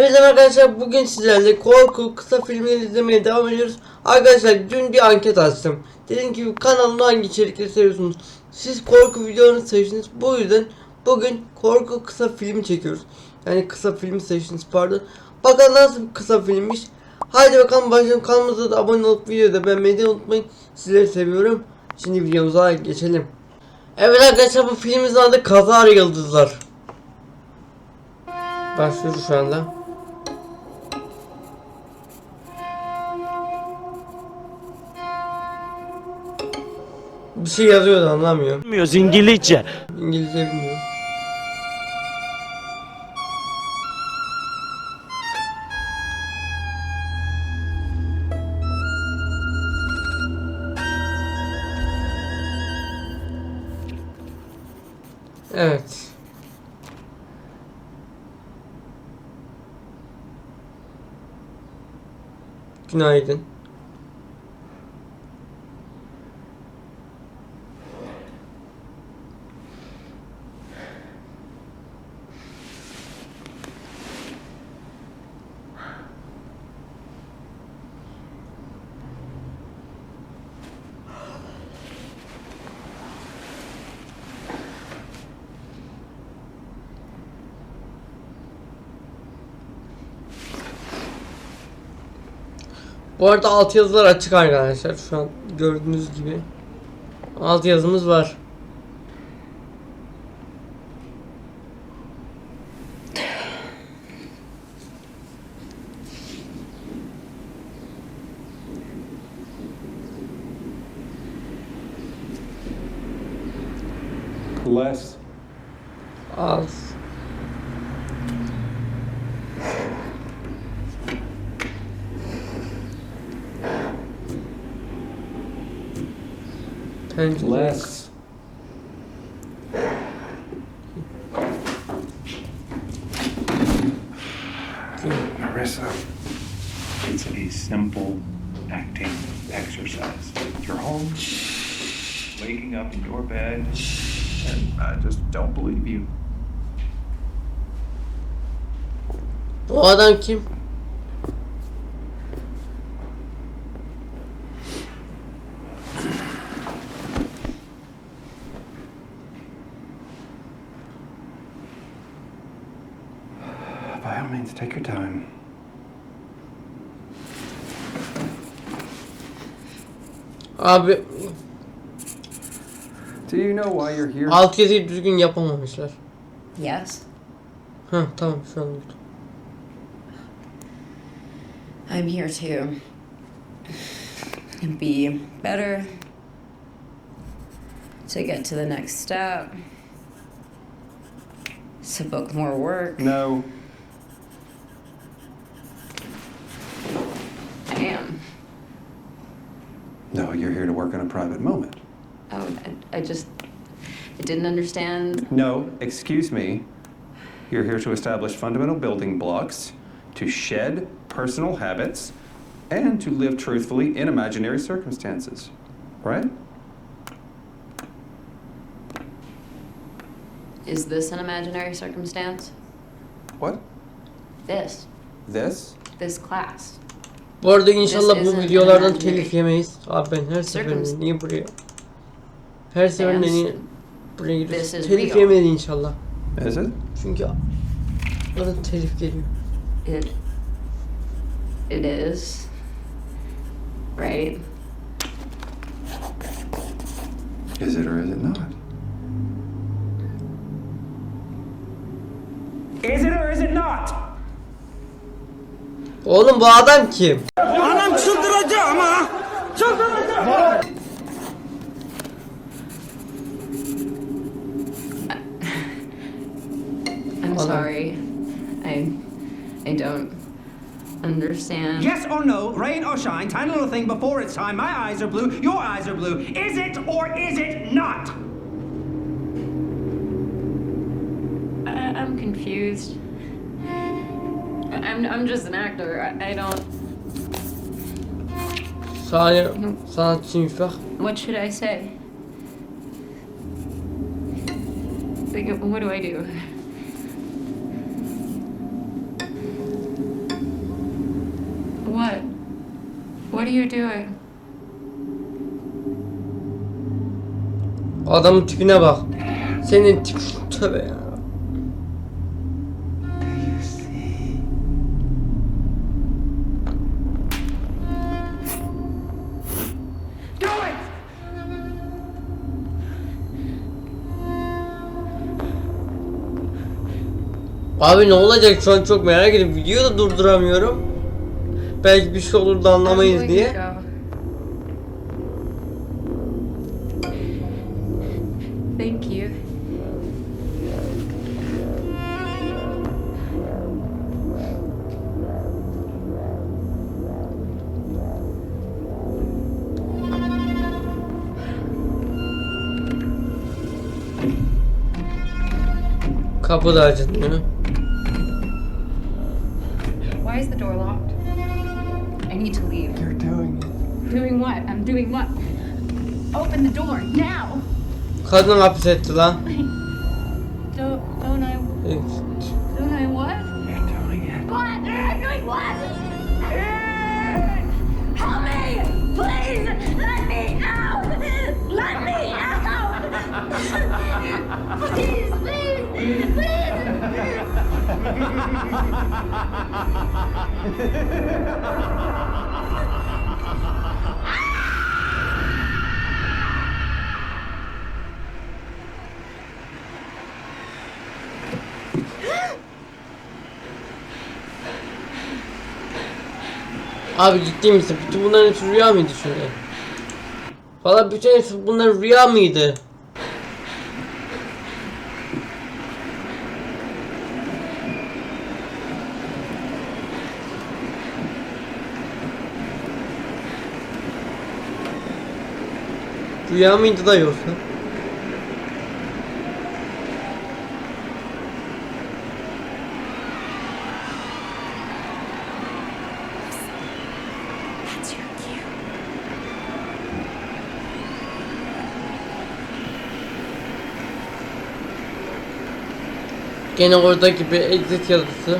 Evet arkadaşlar bugün sizlerle korku kısa filmleri izlemeye devam ediyoruz. Arkadaşlar dün bir anket açtım. Dedim ki kanalımda hangi içerikleri seviyorsunuz? Siz korku videolarını seçtiniz. Bu yüzden bugün korku kısa filmi çekiyoruz. Yani kısa filmi seçtiniz pardon. Bakalım nasıl bir kısa filmmiş. Haydi bakalım başlayalım. Kanalımıza da abone olup videoyu da beğenmeyi unutmayın. Sizleri seviyorum. Şimdi videomuza geçelim. Evet arkadaşlar bu filmimizin adı Kazar Yıldızlar. Başlıyoruz şu anda. Bir şey yazıyordu anlamıyorum. Bilmiyoruz İngilizce. İngilizce bilmiyorum. Evet. Günaydın. Bu arada alt yazılar açık arkadaşlar. Şu an gördüğünüz gibi. Alt yazımız var. Less. Az. Pencere. Less. Marissa, it's a simple acting exercise. You're home, waking up in your bed, and I just don't believe you. Bu adam kim? Abi Do you know why you're here? alt yazıyı düzgün yapamamışlar. Yes, Heh tamam şu an oldu. I'm here to be better, to get to the next step, to book more work. No. I am. No, you're here to work on a private moment. Oh, I, I just I didn't understand. No, excuse me. You're here to establish fundamental building blocks, to shed personal habits, and to live truthfully in imaginary circumstances. Right? Is this an imaginary circumstance? What? This, This? this class. Bu arada inşallah bu videolardan telif yemeyiz. Abi ben her seferinde niye buraya? Her seferinde niye buraya giriyorsun? Telif yemedi inşallah. İt? Çünkü bana telif geliyor. It it is. Right? Is it or is it not? Is it or is it not? Oğlum bu adam kim? Anam çıldıracağım ha! Çıldıracağım! I'm Hold sorry. I I don't understand. Yes or no, rain or shine, tiny little thing before it's time. My eyes are blue, your eyes are blue. Is it or is it not? I, I'm confused. I'm, I'm just an actor. I, I don't. Sa je, sa het. What should I say? What do I do? What? What are you doing? Adamın tipine bak. Senin tip tövbe ya. Abi ne olacak şu an çok merak ediyorum. Videoyu da durduramıyorum. Belki bir şey olur da anlamayız diye. Thank you. Kapı da açılmıyor. Why is the door locked? I need to leave. You're doing it. Doing what? I'm doing what? Open the door now. Kadın hapsetti lan. Don't don't I don't I what? You're doing it. What? I'm doing what? Help me! Please! Let me out! Let me out! please, please, please! Abi ciddi misin? Bütün bunların hepsi rüya mıydı şimdi? Valla bütün hepsi bunlar rüya mıydı? Mıydı da cue. Gene oradaki bir exit yazısı.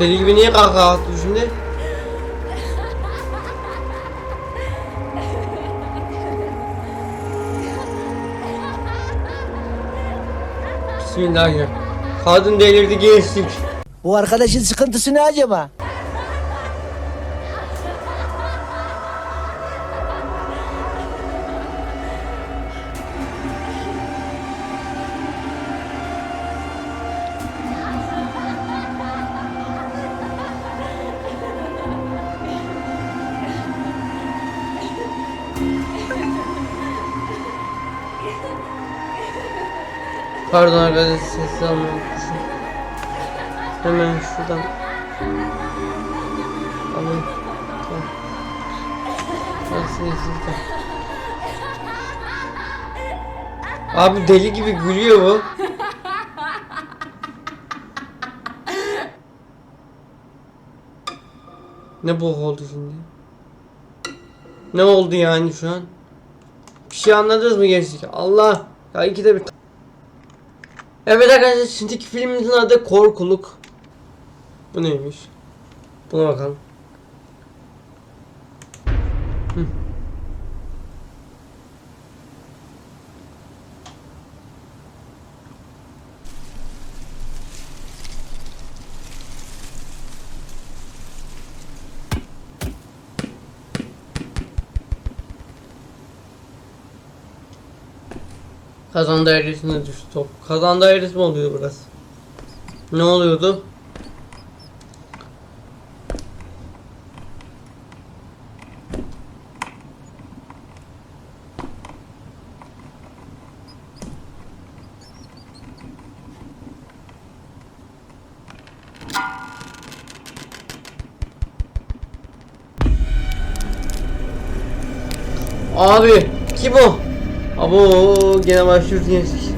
Deli gibi niye kahkaha attı şimdi? Bismillahirrahmanirrahim. Kadın delirdi gençlik. Bu arkadaşın sıkıntısı ne acaba? Pardon arkadaşlar sessiz almayı. Hemen şuradan alayım. Tamam. Ben sessiz de. Abi deli gibi gülüyor bu. Ne bok oldu şimdi? Ne oldu yani şu an? Bir şey anladınız mı gençlik? Allah! Ya ikide bir Evet arkadaşlar şimdiki filmimizin adı Korkuluk. Bu neymiş? Buna bakalım. Kazan dairesine düştü top. Kazan dairesi mi oluyor burası? Ne oluyordu? Abi kim o? Abo gene başlıyoruz gençlik.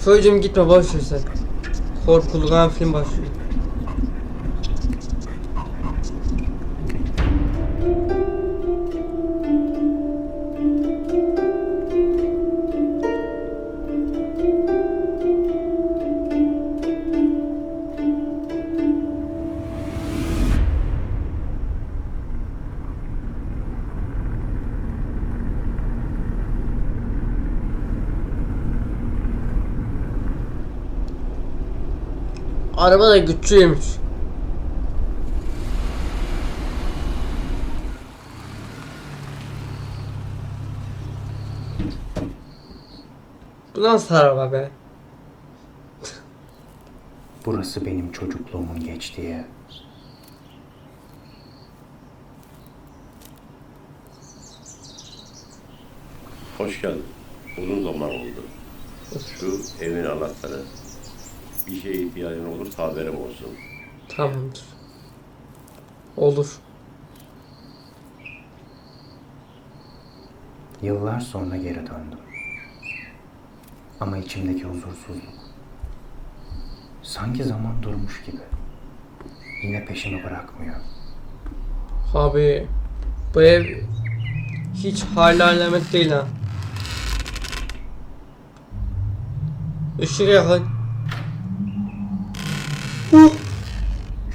Soycum gitme ver sen. Korkulu kan film başlıyor. Araba da güçlüymüş. Bu nasıl araba be? Burası benim çocukluğumun geçtiği ev. Hoş geldin. Uzun zaman oldu. Şu evin anahtarı. Bir şeye ihtiyacın olursa haberim olsun. Tamamdır. Olur. Yıllar sonra geri döndüm. Ama içimdeki huzursuzluk. Sanki zaman durmuş gibi. Yine peşimi bırakmıyor. Abi bu ev hiç hala alamet değil ha. Işık yakın.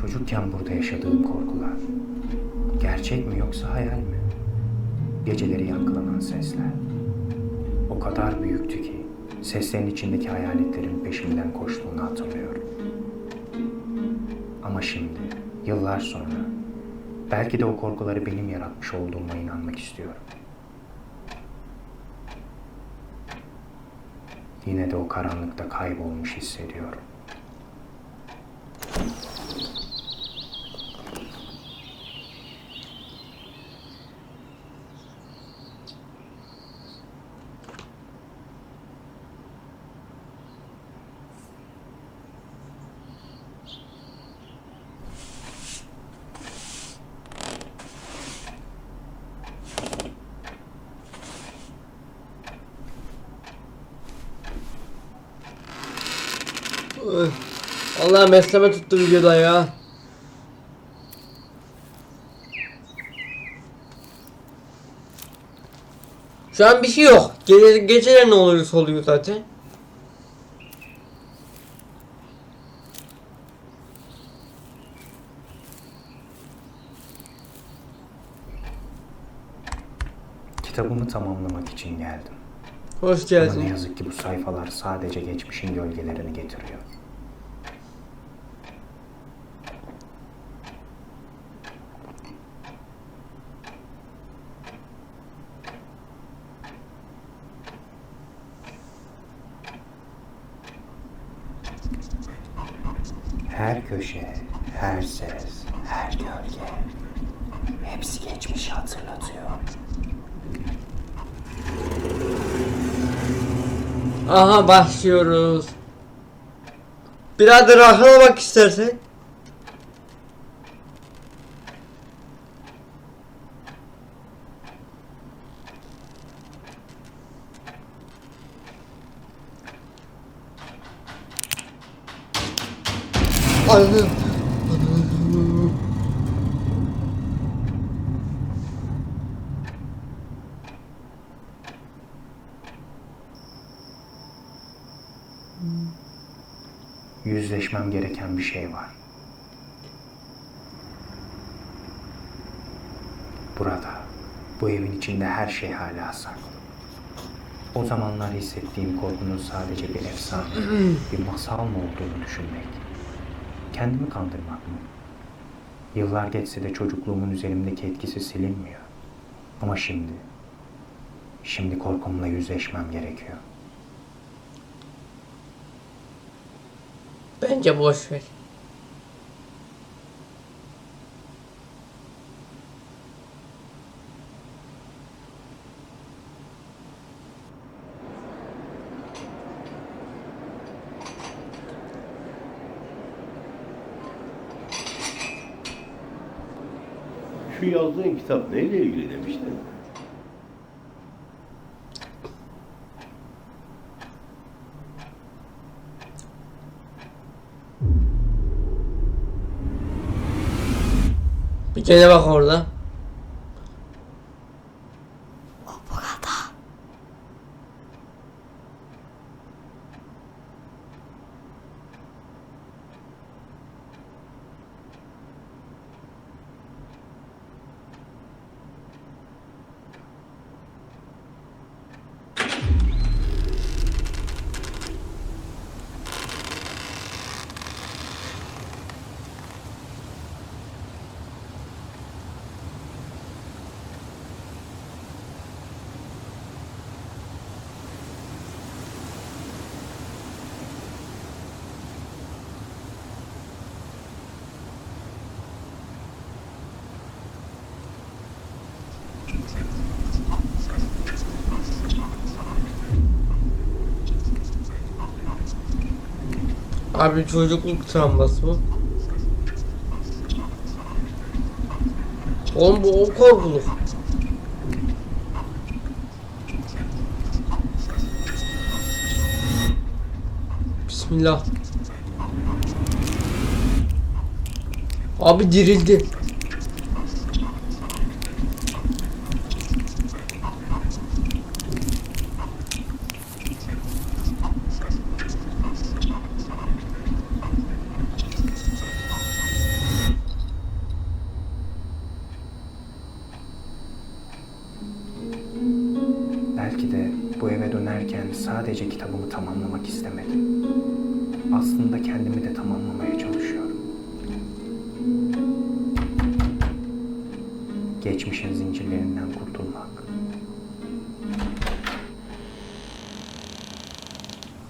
Çocukken burada yaşadığım korkular. Gerçek mi yoksa hayal mi? Geceleri yankılanan sesler. O kadar büyüktü ki seslerin içindeki hayaletlerin peşimden koştuğunu hatırlıyorum. Ama şimdi, yıllar sonra, belki de o korkuları benim yaratmış olduğuma inanmak istiyorum. Yine de o karanlıkta kaybolmuş hissediyorum. Allah mesleme tuttu videoda ya. Şu an bir şey yok. Gece, geceler ne oluyorsa oluyor zaten. Kitabımı tamamlamak için geldim. Hoş Ama ne geldin. yazık ki bu sayfalar sadece geçmişin gölgelerini getiriyor. Her köşe, her ses, her gölge hepsi geçmişi hatırlatıyor. Aha başlıyoruz. Birader arkana bak istersen. Anladım. Yüzleşmem gereken bir şey var. Burada, bu evin içinde her şey hala saklı. O zamanlar hissettiğim korkunun sadece bir efsane, bir masal mı olduğunu düşünmek. Kendimi kandırmak mı? Yıllar geçse de çocukluğumun üzerimdeki etkisi silinmiyor. Ama şimdi Şimdi korkumla yüzleşmem gerekiyor. Bence boş ver. Şu yazdığın kitap neyle ilgili demiştin? Kere bak orada. Abi çocukluk travması bu. Oğlum bu o korkuluk. Bismillah. Abi dirildi. Sadece kitabımı tamamlamak istemedim. Aslında kendimi de tamamlamaya çalışıyorum. Geçmişin zincirlerinden kurtulmak.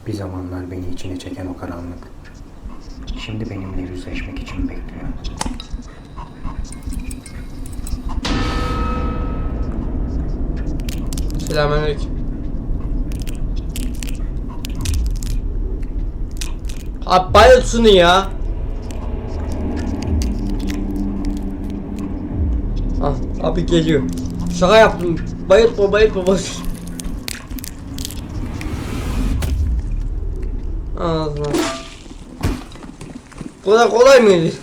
Bir zamanlar beni içine çeken o karanlık. Şimdi benimle yüzleşmek için bekliyor. Selamünaleyküm. Abi bayıl ya. Ah, abi geliyor. Şaka yaptım. Bayıltma bayıltma. Ağzına. Bu kadar kolay mıydı?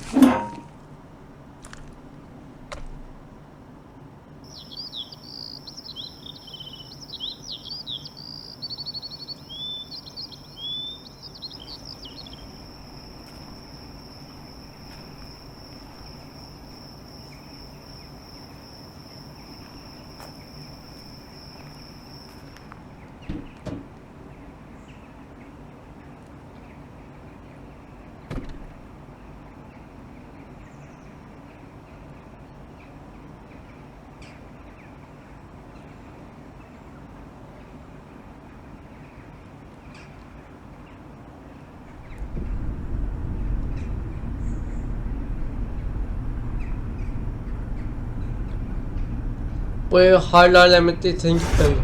Bu ev hala alamet değil sen git bence.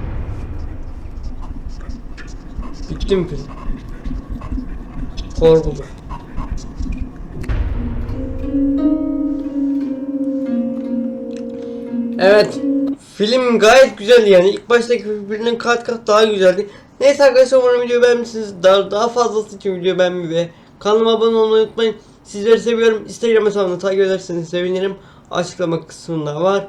Bittim film. Korkuluk. Evet. Film gayet güzeldi yani. İlk baştaki birbirinden kat kat daha güzeldi. Neyse arkadaşlar umarım videoyu beğenmişsiniz. Daha, daha fazlası için videoyu beğenmeyi ve kanalıma abone olmayı unutmayın. Sizleri seviyorum. Instagram hesabımı takip ederseniz sevinirim. Açıklama kısmında var.